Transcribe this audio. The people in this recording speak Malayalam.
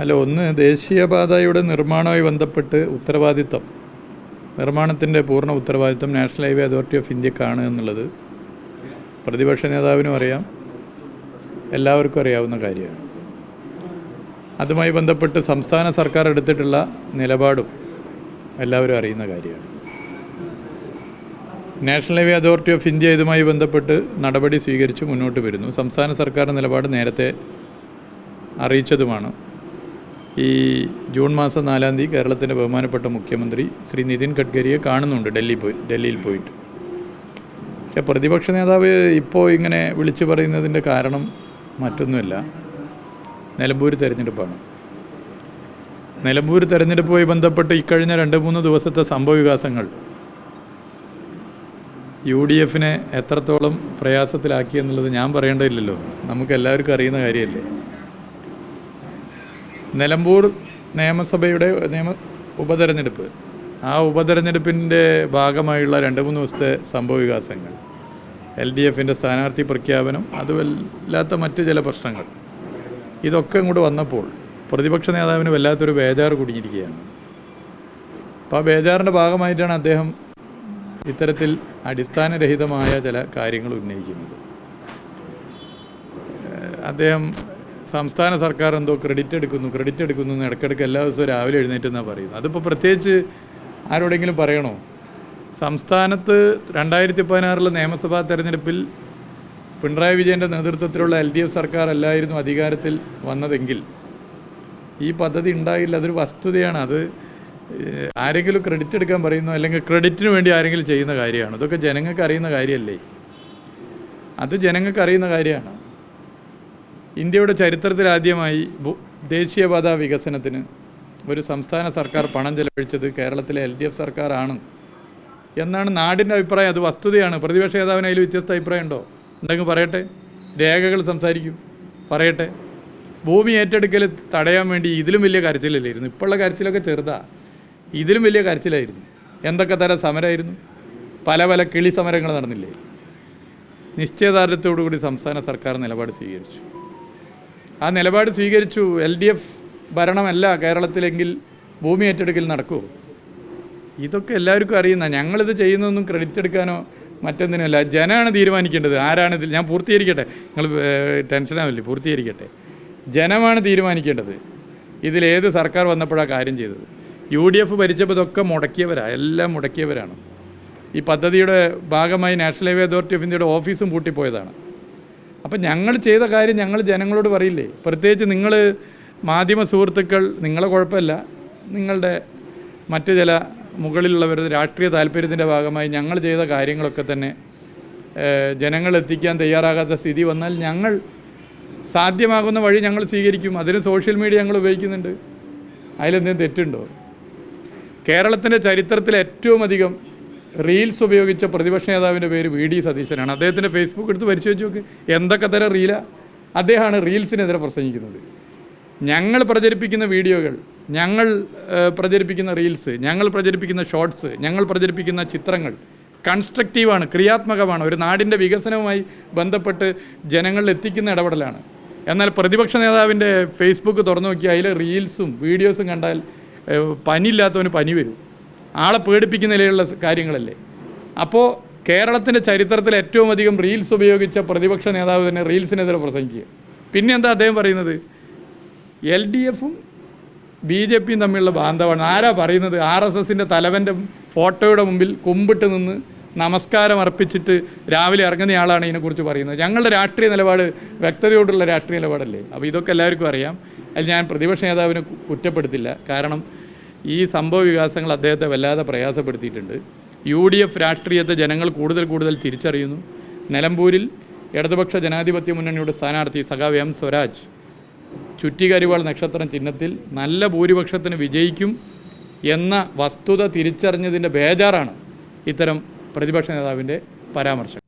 അല്ല ഒന്ന് ദേശീയപാതയുടെ നിർമ്മാണവുമായി ബന്ധപ്പെട്ട് ഉത്തരവാദിത്തം നിർമ്മാണത്തിന്റെ പൂർണ ഉത്തരവാദിത്തം നാഷണൽ ഹൈവേ അതോറിറ്റി ഓഫ് ഇന്ത്യക്കാണ് എന്നുള്ളത്. പ്രതിപക്ഷ നേതാവിനും അറിയാം. എല്ലാവർക്കും അറിയാവുന്ന കാര്യമാണ്. അതുമായി ബന്ധപ്പെട്ട് സംസ്ഥാന സർക്കാർ എടുത്തിട്ടുള്ള നിലപാടും എല്ലാവരും അറിയുന്ന കാര്യമാണ്. National highway authority of India ഇതുമായി ബന്ധപ്പെട്ട് നടപടി സ്വീകരിച്ച് മുന്നോട്ട് വരുന്നു. സംസ്ഥാന സർക്കാർ നിലപാട് നേരത്തെ അറിയിച്ചതുമാണ്. ഈ ജൂൺ മാസം നാലാം തീയതി കേരളത്തിന്റെ ബഹുമാനപ്പെട്ട മുഖ്യമന്ത്രി ശ്രീ നിതിൻ ഗഡ്കരിയെ കാണുന്നുണ്ട് ഡൽഹി പോയി ഡൽഹിയിൽ പോയിട്ട്. പക്ഷേ പ്രതിപക്ഷ നേതാവ് ഇപ്പോൾ ഇങ്ങനെ വിളിച്ചു പറയുന്നതിന്റെ കാരണം മറ്റൊന്നുമല്ല. നിലമ്പൂർ തെരഞ്ഞെടുപ്പാണ്. നിലമ്പൂർ തെരഞ്ഞെടുപ്പുമായി ബന്ധപ്പെട്ട് ഇക്കഴിഞ്ഞ രണ്ട് മൂന്ന് ദിവസത്തെ സംഭവവികാസങ്ങൾ യു ഡി എഫിനെ എത്രത്തോളം പ്രയാസത്തിലാക്കി എന്നുള്ളത് ഞാൻ പറയേണ്ടതില്ലല്ലോ. നമുക്ക് എല്ലാവർക്കും അറിയുന്ന കാര്യമല്ലേ? നിലമ്പൂർ നിയമസഭയുടെ നിയമ ഉപതെരഞ്ഞെടുപ്പ്. ആ ഉപതെരഞ്ഞെടുപ്പിന്റെ ഭാഗമായുള്ള രണ്ട് മൂന്ന് ദിവസത്തെ സംഭവ വികാസങ്ങൾ. എൽ ഡി എഫിന്റെ സ്ഥാനാർത്ഥി പ്രഖ്യാപനം അതുമല്ലാത്ത മറ്റ് ചില പ്രശ്നങ്ങൾ. ഇതൊക്കെ ഇങ്ങോട്ട് വന്നപ്പോൾ പ്രതിപക്ഷ നേതാവിന് വല്ലാത്തൊരു ബേജാറ് കുടിഞ്ഞിരിക്കുകയാണ് അപ്പോൾ ആ ബേജാറിന്റെ ഭാഗമായിട്ടാണ് അദ്ദേഹം ഇത്തരത്തിൽ അടിസ്ഥാനരഹിതമായ ചില കാര്യങ്ങൾ ഉന്നയിക്കുന്നത്. അദ്ദേഹം സംസ്ഥാന സർക്കാർ എന്തോ ക്രെഡിറ്റ് എടുക്കുന്നു ക്രെഡിറ്റ് എടുക്കുന്നു എന്ന് ഇടയ്ക്കിടയ്ക്ക് എല്ലാ ദിവസവും രാവിലെ എഴുന്നേറ്റ് എന്നാണ് പറയുന്നത്. അതിപ്പോൾ പ്രത്യേകിച്ച് ആരോടെങ്കിലും പറയണോ? സംസ്ഥാനത്ത് രണ്ടായിരത്തി പതിനാറിലെ നിയമസഭാ തെരഞ്ഞെടുപ്പിൽ പിണറായി വിജയന്റെ നേതൃത്വത്തിലുള്ള എൽ ഡി എഫ് സർക്കാർ അല്ലായിരുന്നു അധികാരത്തിൽ വന്നതെങ്കിൽ ഈ പദ്ധതി ഉണ്ടായില്ല അതൊരു വസ്തുതയാണ്. അത് ആരെങ്കിലും ക്രെഡിറ്റ് എടുക്കാൻ പറയുന്നു അല്ലെങ്കിൽ ക്രെഡിറ്റിന് വേണ്ടി ആരെങ്കിലും ചെയ്യുന്ന കാര്യമാണ്. ഇതൊക്കെ ജനങ്ങൾക്ക് അറിയുന്ന കാര്യമല്ലേ അത് ജനങ്ങൾക്ക് അറിയുന്ന കാര്യമാണ്. ഇന്ത്യയുടെ ഭൂ- ദേശീയപാത വികസനത്തിന് ഒരു സംസ്ഥാന സർക്കാർ പണം ചെലവഴിച്ചത് കേരളത്തിലെ എൽ ഡി എഫ് സർക്കാരാണ്. എന്നാണ് നാടിന്റെ അഭിപ്രായം. അത് വസ്തുതയാണ്. പ്രതിപക്ഷ നേതാവിന് അതിൽ വ്യത്യസ്ത അഭിപ്രായം ഉണ്ടോ എന്തെങ്കിലും പറയട്ടെ? രേഖകൾ സംസാരിക്കും. പറയട്ടെ? ഭൂമി ഏറ്റെടുക്കൽ തടയാൻ വേണ്ടി ഇതിലും വലിയ കരച്ചിലല്ലായിരുന്നു. ഇപ്പോഴുള്ള കരച്ചിലൊക്കെ ചെറുതാ. ഇതിലും വലിയ കരച്ചിലായിരുന്നു. എന്തൊക്കെ തരം സമരമായിരുന്നു? പല പല കിളി സമരങ്ങൾ നടന്നില്ലേ? നിശ്ചയദാർഢ്യത്തോടു കൂടി സംസ്ഥാന സർക്കാർ നിലപാട് സ്വീകരിച്ചു. ആ നിലപാട് സ്വീകരിച്ചു. എൽ ഡി എഫ് ഭരണമല്ല കേരളത്തിലെങ്കിൽ ഭൂമി ഏറ്റെടുക്കൽ നടക്കുമോ ഇതൊക്കെ എല്ലാവർക്കും അറിയുന്ന ഞങ്ങളിത് ചെയ്യുന്നതൊന്നും ക്രെഡിറ്റ് എടുക്കാനോ മറ്റൊന്നിനല്ല ജനമാണ് തീരുമാനിക്കേണ്ടത്. ആരാണ് ഇതിൽ ഞാൻ പൂർത്തീകരിക്കട്ടെ. നിങ്ങൾ ടെൻഷനാവില്ലേ പൂർത്തീകരിക്കട്ടെ. ജനമാണ് തീരുമാനിക്കേണ്ടത്. ഇതിലേത് സർക്കാർ വന്നപ്പോഴാണ് കാര്യം ചെയ്തത്? യു ഡി എഫ് ഭരിച്ചപ്പോൾ ഇതൊക്കെ മുടക്കിയവരാണ് എല്ലാം മുടക്കിയവരാണ്. ഈ പദ്ധതിയുടെ ഭാഗമായി നാഷണൽ ഹൈവേ അതോറിറ്റി ഓഫ് ഇന്ത്യയുടെ ഓഫീസും പൂട്ടിപ്പോയതാണ്. അപ്പം ഞങ്ങൾ ചെയ്ത കാര്യം ഞങ്ങൾ ജനങ്ങളോട് പറയില്ലേ? പ്രത്യേകിച്ച് നിങ്ങൾ മാധ്യമ സുഹൃത്തുക്കൾ നിങ്ങളെ കുഴപ്പമില്ല. നിങ്ങളുടെ മറ്റു ചില മുകളിലുള്ളവരുടെ രാഷ്ട്രീയ താല്പര്യത്തിന്റെ ഭാഗമായി ഞങ്ങൾ ചെയ്ത കാര്യങ്ങളൊക്കെ തന്നെ ജനങ്ങൾ എത്തിക്കാൻ തയ്യാറാകാത്ത സ്ഥിതി വന്നാൽ ഞങ്ങൾ സാധ്യമാകുന്ന വഴി ഞങ്ങൾ സ്വീകരിക്കും. അതിന് സോഷ്യൽ മീഡിയ ഞങ്ങൾ ഉപയോഗിക്കുന്നുണ്ട്. അതിലെന്തെങ്കിലും തെറ്റുണ്ടോ? കേരളത്തിന്റെ ചരിത്രത്തിൽ ഏറ്റവും അധികം റീൽസ് ഉപയോഗിച്ച പ്രതിപക്ഷ നേതാവിന്റെ പേര് വി ഡി സതീശനാണ്. അദ്ദേഹത്തിന്റെ ഫേസ്ബുക്ക് എടുത്ത് പരിശോധിച്ച് നോക്ക്. എന്തൊക്കെ തരം റീലാണ് അദ്ദേഹമാണ് റീൽസിനെതിരെ പ്രസംഗിക്കുന്നത്. ഞങ്ങൾ പ്രചരിപ്പിക്കുന്ന വീഡിയോകൾ ഞങ്ങൾ പ്രചരിപ്പിക്കുന്ന റീൽസ് ഞങ്ങൾ പ്രചരിപ്പിക്കുന്ന ഷോർട്സ് ഞങ്ങൾ പ്രചരിപ്പിക്കുന്ന ചിത്രങ്ങൾ കൺസ്ട്രക്റ്റീവാണ് ക്രിയാത്മകമാണ് ഒരു നാടിന്റെ വികസനവുമായി ബന്ധപ്പെട്ട് ജനങ്ങളിൽ എത്തിക്കുന്ന ഇടപെടലാണ്. എന്നാൽ പ്രതിപക്ഷ നേതാവിന്റെ ഫേസ്ബുക്ക് തുറന്നു നോക്കിയാൽ അതിൽ റീൽസും വീഡിയോസും കണ്ടാൽ പനിയില്ലാത്തവന് പനി വരും. ആളെ പേടിപ്പിക്കുന്ന നിലയിലുള്ള കാര്യങ്ങളല്ലേ? അപ്പോൾ കേരളത്തിന്റെ ചരിത്രത്തിൽ ഏറ്റവും അധികം റീൽസ് ഉപയോഗിച്ച പ്രതിപക്ഷ നേതാവ് തന്നെ റീൽസിനെതിരെ പ്രസംഗിക്കുക. പിന്നെ എന്താ അദ്ദേഹം പറയുന്നത്? എൽ ഡി എഫും ബി ജെ പിയും തമ്മിലുള്ള ബാന്ധവമാണ് ആരാ പറയുന്നത്? ആർ എസ് എസിന്റെ തലവന്റെ ഫോട്ടോയുടെ മുമ്പിൽ കുമ്പിട്ട് നിന്ന് നമസ്കാരം അർപ്പിച്ചിട്ട് രാവിലെ ഇറങ്ങുന്ന ആളാണ് ഇതിനെക്കുറിച്ച് പറയുന്നത്. ഞങ്ങളുടെ രാഷ്ട്രീയ നിലപാട് വ്യക്തതയോടുള്ള രാഷ്ട്രീയ നിലപാടല്ലേ? അപ്പോൾ ഇതൊക്കെ എല്ലാവർക്കും അറിയാം. അതിൽ ഞാൻ പ്രതിപക്ഷ നേതാവിനെ കുറ്റപ്പെടുത്തില്ല. കാരണം ഈ സംഭവ വികാസങ്ങൾ അദ്ദേഹത്തെ വല്ലാതെ പ്രയാസപ്പെടുത്തിയിട്ടുണ്ട്. യു ഡി എഫ് രാഷ്ട്രീയത്തെ ജനങ്ങൾ കൂടുതൽ കൂടുതൽ തിരിച്ചറിയുന്നു. നിലമ്പൂരിൽ ഇടതുപക്ഷ ജനാധിപത്യ മുന്നണിയുടെ സ്ഥാനാർത്ഥി സഖാവ് എം സ്വരാജ് ചുറ്റികരിവാൾ നക്ഷത്രം ചിഹ്നത്തിൽ നല്ല ഭൂരിപക്ഷത്തിന് വിജയിക്കും എന്ന വസ്തുത തിരിച്ചറിഞ്ഞതിന്റെ ബേജാറാണ് ഇത്തരം പ്രതിപക്ഷ നേതാവിന്റെ പരാമർശം